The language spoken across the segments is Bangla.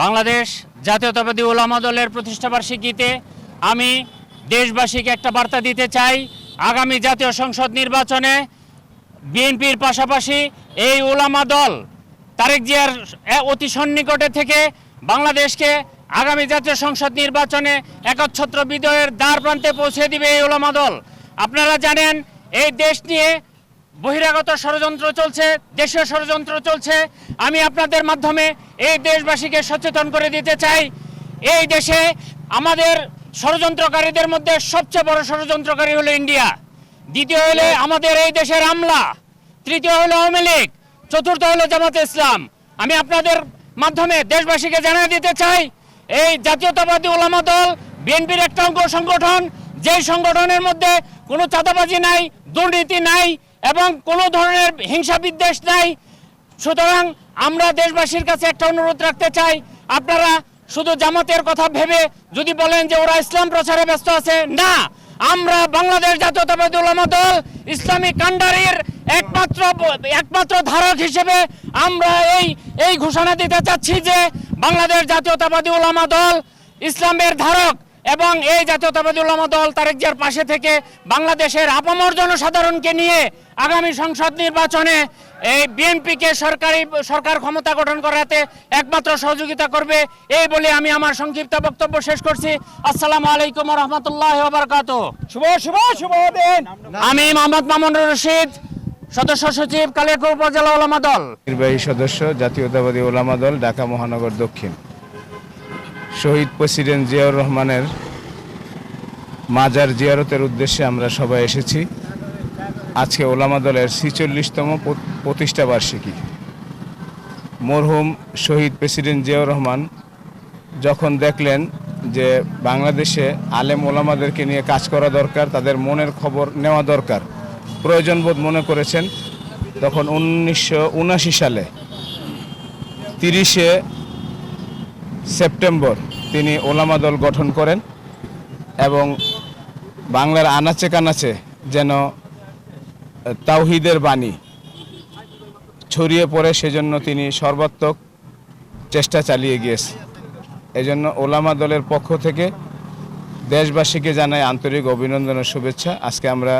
বাংলাদেশ জাতীয়তাবাদী ওলামা দলের প্রতিষ্ঠাবার্ষিকীতে আমি দেশবাসীকে একটা বার্তা দিতে চাই। আগামী জাতীয় সংসদ নির্বাচনে বিএনপির পাশাপাশি এই ওলামা দল তারেক জিয়ার অতি সন্নিকটে থেকে বাংলাদেশকে আগামী জাতীয় সংসদ নির্বাচনে একচ্ছত্র বিজয়ের দ্বার প্রান্তে পৌঁছে দিবে এই ওলামা দল। আপনারা জানেন, এই দেশ নিয়ে বহিরাগত ষড়যন্ত্র চলছে দেশীয় ষড়যন্ত্র চলছে। আমি আপনাদের মাধ্যমে এই দেশবাসীকে সচেতন করে দিতে চাই। এই দেশে আমাদের ষড়যন্ত্রকারীদের মধ্যে সবচেয়ে বড় ষড়যন্ত্রকারী হলো ইন্ডিয়া। দ্বিতীয় হলে আমাদের এই দেশের আমলা। তৃতীয় হলো আওয়ামী লীগ। চতুর্থ হলো জামাতে ইসলাম। আমি আপনাদের মাধ্যমে দেশবাসীকে জানিয়ে দিতে চাই এই জাতীয়তাবাদী ওলামা দল বিএনপির একটা অঙ্গ সংগঠন যেই সংগঠনের মধ্যে কোনো চাঁদাবাজি নাই দুর্নীতি নাই এবং কোনো ধরনের হিংসা বিদ্বেষ নাই। সুতরাং আমরা দেশবাসীর কাছে একটা অনুরোধ রাখতে চাই, আপনারা শুধু জামাতের কথা ভেবে যদি বলেন যে ওরা ইসলাম প্রচারে ব্যস্ত আছে, না। আমরা বাংলাদেশ জাতীয়তাবাদী ওলামা দল, ইসলামী কান্ডারির একমাত্র একমাত্র ধারক হিসেবে আমরা এই এই ঘোষণা দিতে চাচ্ছি যে বাংলাদেশ জাতীয়তাবাদী ওলামা দল ইসলামের ধারক এবং এই জাতীয়তাবাদী ওলামা দল তারেক জিয়ার পাশে থেকে বাংলাদেশের আপামর জনসাধারণকে নিয়ে আগামী সংসদ নির্বাচনে এই বিএনপিকে সরকারি সরকার ক্ষমতা গঠন করাতে একমাত্র সহযোগিতা করবে এই বলে আমি আমার সংক্ষিপ্ত বক্তব্য শেষ করছি। আসসালামু আলাইকুম রহমতুল্লাহ বারকাত শুভ শুভ শুভ দিন। আমি মোহাম্মদ মামুন রশিদ সদস্য সচিব কালিয়াকৈর উপজেলা ওলামা দল। নির্বাহী সদস্য জাতীয়তাবাদী ওলামা দল ঢাকা মহানগর দক্ষিণ। শহীদ প্রেসিডেন্ট জিয়াউর রহমানের মাজার জিয়ারতের উদ্দেশ্যে আমরা সবাই এসেছি। আজকে ওলামা দলের ছিচল্লিশতম প্রতিষ্ঠা বার্ষিকী। মরহুম শহীদ প্রেসিডেন্ট জিয়াউর রহমান যখন দেখলেন যে বাংলাদেশে আলেম ওলামাদেরকে নিয়ে কাজ করা দরকার, তাদের মনের খবর নেওয়া দরকার, প্রয়োজনবোধ মনে করেছেন, তখন উনিশশো উনাশি সালে তিরিশে সেপ্টেম্বর তিনি ওলামা দল গঠন করেন এবং বাংলার আনাচে কানাচে যেন তাওহিদের বাণী ছড়িয়ে পড়ে, সেজন্য তিনি সর্বাত্মক চেষ্টা চালিয়ে গিয়েছে। এজন্য ওলামা দলের পক্ষ থেকে দেশবাসীকে জানাই আন্তরিক অভিনন্দন ও শুভেচ্ছা। আজকে আমরা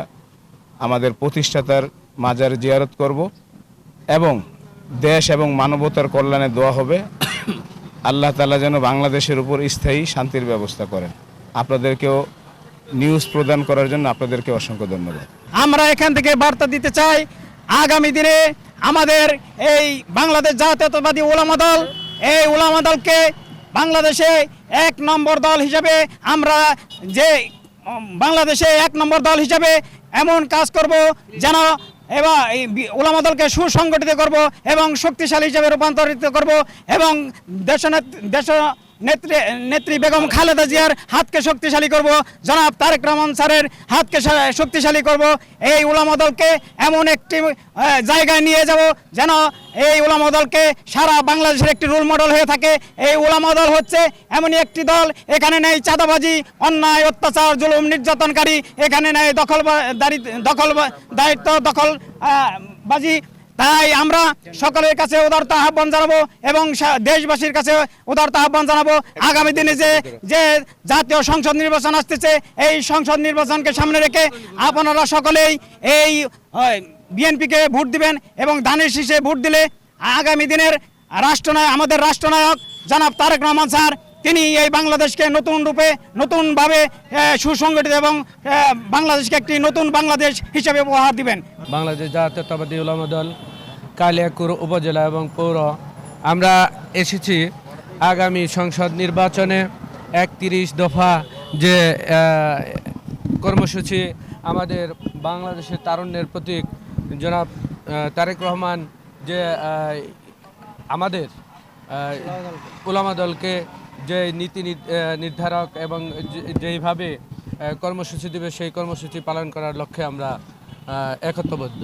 আমাদের প্রতিষ্ঠাতার মাজার জিয়ারত করব এবং দেশ এবং মানবতার কল্যাণে দোয়া হবে। আল্লাহ তালা যেন বাংলাদেশের উপর স্থায়ী শান্তির ব্যবস্থা করেন। আপনাদেরকেও নিউজ প্রদান করার জন্য আপনাদেরকে অসংখ্য ধন্যবাদ। আমরা এখান থেকে বার্তা দিতে চাই, আগামী দিনে আমাদের এই বাংলাদেশ জাতীয়তাবাদী ওলামা দল, এই ওলামা দলকে বাংলাদেশে এক নম্বর দল হিসাবে আমরা যে, বাংলাদেশে এক নম্বর দল হিসাবে এমন কাজ করব যেন এবার এই বি- ওলামা দলকে সুসংগঠিত করব এবং শক্তিশালী হিসেবে রূপান্তরিত করব এবং দেশ দেশ নেত্রী নেত্রী বেগম খালেদা জিয়ার হাতকে শক্তিশালী করব। জনাব তারেক রহমান স্যারের হাতকে শক্তিশালী করব। এই উলামা দলকে এমন একটি জায়গায় নিয়ে যাব যেন এই উলামা দলকে সারা বাংলাদেশের একটি রোল মডেল হয়ে থাকে। এই উলামা দল হচ্ছে এমনই একটি দল, এখানে নেই চাঁদাবাজি, অন্যায়, অত্যাচার, জুলুম, নির্যাতনকারী, এখানে নেই দখল দখল দায়িত্ব, দখল বাজি তাই আমরা সকলের কাছে উদারতা আহ্বান জানাব এবং দেশবাসীর কাছে উদারতা আহ্বান জানাব। আগামী দিনে যে যে জাতীয় সংসদ নির্বাচন আসতেছে, এই সংসদ নির্বাচনকে সামনে রেখে আপনারা সকলেই এই বিএনপিকে ভোট দিবেন এবং ধানের শীষে ভোট দিলে আগামী দিনের রাষ্ট্রনায়ক, আমাদের রাষ্ট্রনায়ক জনাব তারেক রহমান স্যার তিনি এই বাংলাদেশকে নতুন রূপে, নতুনভাবে সুসংগঠিত এবং বাংলাদেশকে একটি নতুন বাংলাদেশ হিসেবে উপহার দিবেন। বাংলাদেশ জাতীয়তাবাদী উলামা দল কালিয়াকুর উপজেলা এবং পৌর। আমরা এসেছি আগামী সংসদ নির্বাচনে একত্রিশ দফা যে কর্মসূচি আমাদের বাংলাদেশের তারুণ্যের প্রতীক। জনাব তারেক রহমান যে আমাদের উলামা দলকে যে নীতি নির- নির্ধারক এবং যেইভাবে কর্মসূচি দেবে, সেই কর্মসূচি পালন করার লক্ষ্যে আমরা একত্রবদ্ধ